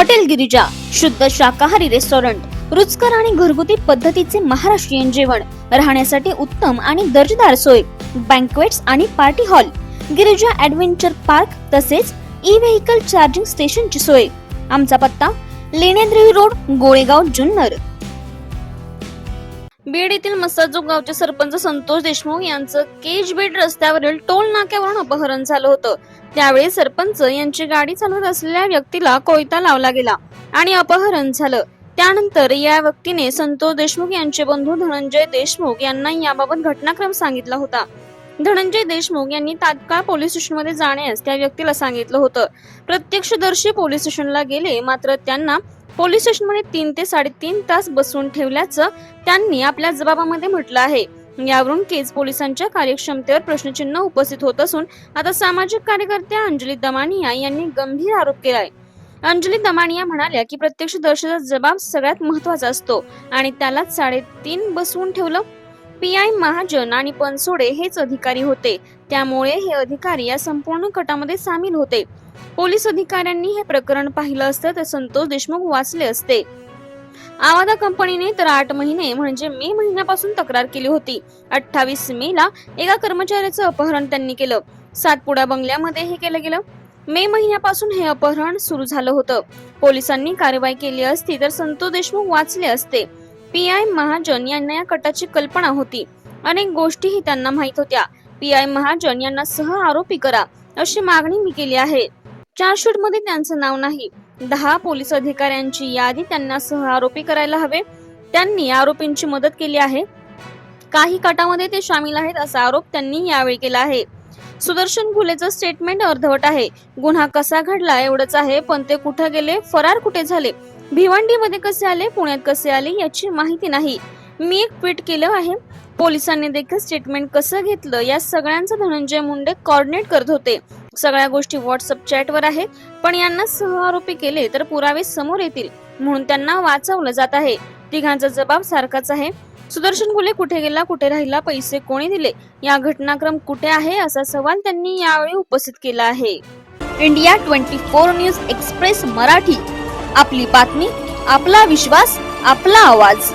Hotel Girija शुद्ध शाकाहारी restaurant रुचकर आणि घरगुती पद्धतीचे महाराष्ट्रीयन जेवण राहण्यासाठी उत्तम आणि दर्जेदार सोय बँकवेट्स आणि party hall Girija adventure park तसेच ई व्हेकल चार्जिंग स्टेशनची सोय. आमचा पत्ता लेण्याद्री रोड गोळेगाव जुन्नर. बीड येथील मसाजोग गावचे सरपंच संतोष देशमुख यांचं केज बीड रस्त्यावरील टोल नाक्यावरून अपहरण झालं होतं. त्यावेळी सरपंच यांची गाडी चालवत असलेल्या व्यक्तीला कोयता लावला गेला आणि अपहरण झालं. त्यानंतर या व्यक्तीने संतोष देशमुख यांचे बंधू धनंजय देशमुख यांना याबाबत घटनाक्रम सांगितला होता. धनंजय देशमुख यांनी तात्काळ पोलीस स्टेशनमध्ये जाण्यास त्या व्यक्तीला सांगितलं होतं. प्रत्यक्षदर्शी पोलीस स्टेशनला गेले मात्र त्यांना पोलीस स्टेशनमध्ये तीन ते साडेतीन तास बसवून ठेवल्याचं त्यांनी आपल्या जबाबामध्ये म्हटलं आहे. यावरून केज पोलिसांच्या कार्यक्षमतेवर प्रश्नचिन्ह उपस्थित होत असून आता सामाजिक कार्यकर्त्या अंजली दमानिया यांनी गंभीर आरोप केलाय. अंजली दमानिया म्हणाल्या की प्रत्यक्षदर्शीचा जबाब सगळ्यात महत्त्वाचा असतो आणि त्याला साडेतीन बसवून ठेवलं. पी आय महाजन आणि पनसोडे हेच अधिकारी होते. त्यामुळे हे अधिकारी या संपूर्ण कटामध्ये सामील होते. पोलीस अधिकाऱ्यांनी हे प्रकरण पाहिलं असतं तर संतोष देशमुख वाचले असते. आवादा कंपनीने तर आठ महिने म्हणजे मे महिन्यापासून तक्रार केली होती. अठ्ठावीस मे ला एका कर्मचाऱ्याचं अपहरण त्यांनी केलं. सातपुडा बंगल्यामध्ये हे केलं गेलं. मे महिन्यापासून हे अपहरण सुरू झालं होतं. पोलिसांनी कारवाई केली असती तर संतोष देशमुख वाचले असते. पी आय महाजन यांना या कटाची कल्पना होती. अनेक गोष्टीही त्यांना माहीत होत्या. पी आय महाजन यांना सह आरोपी करा अशी मागणी मी केली आहे. चार्जशीटमध्ये त्यांचं नाव नाही. दहा पोलीस अधिकाऱ्यांची यादी त्यांना सह आरोपी करायला हवे. त्यांनी आरोपींची मदत केली आहे. काही कटामध्ये ते सामील आहेत असा आरोप त्यांनी यावेळी केला आहे. सुदर्शन घुलेचं स्टेटमेंट अर्धवट आहे. गुन्हा कसा घडला एवढंच आहे पण ते कुठे गेले फरार कुठे झाले भिवंडीमध्ये कसे आले पुण्यात कसे आले याची माहिती नाही. मी एक ट्विट केलं आहे. पोलिसांनी देखील स्टेटमेंट कसं घेतलं या सगळ्यांचं धनंजय मुंडे कॉर्डिनेट करत होते. सगळ्या गोष्टी व्हॉट्सअप चॅटवर आहेत पण यांना सहआरोपी केले तर पुरावे समोर येतील म्हणून त्यांना वाचवलं जात आहे. तिघांचा जबाब सारखाच आहे. सुदर्शन गुले कुठे गेला कुठे राहिला पैसे कोणी दिले या घटनाक्रम कुठे आहे असा सवाल त्यांनी यावेळी उपस्थित केला आहे. India twenty four news express Marathi आपली बातमी आपला विश्वास आपला आवाज.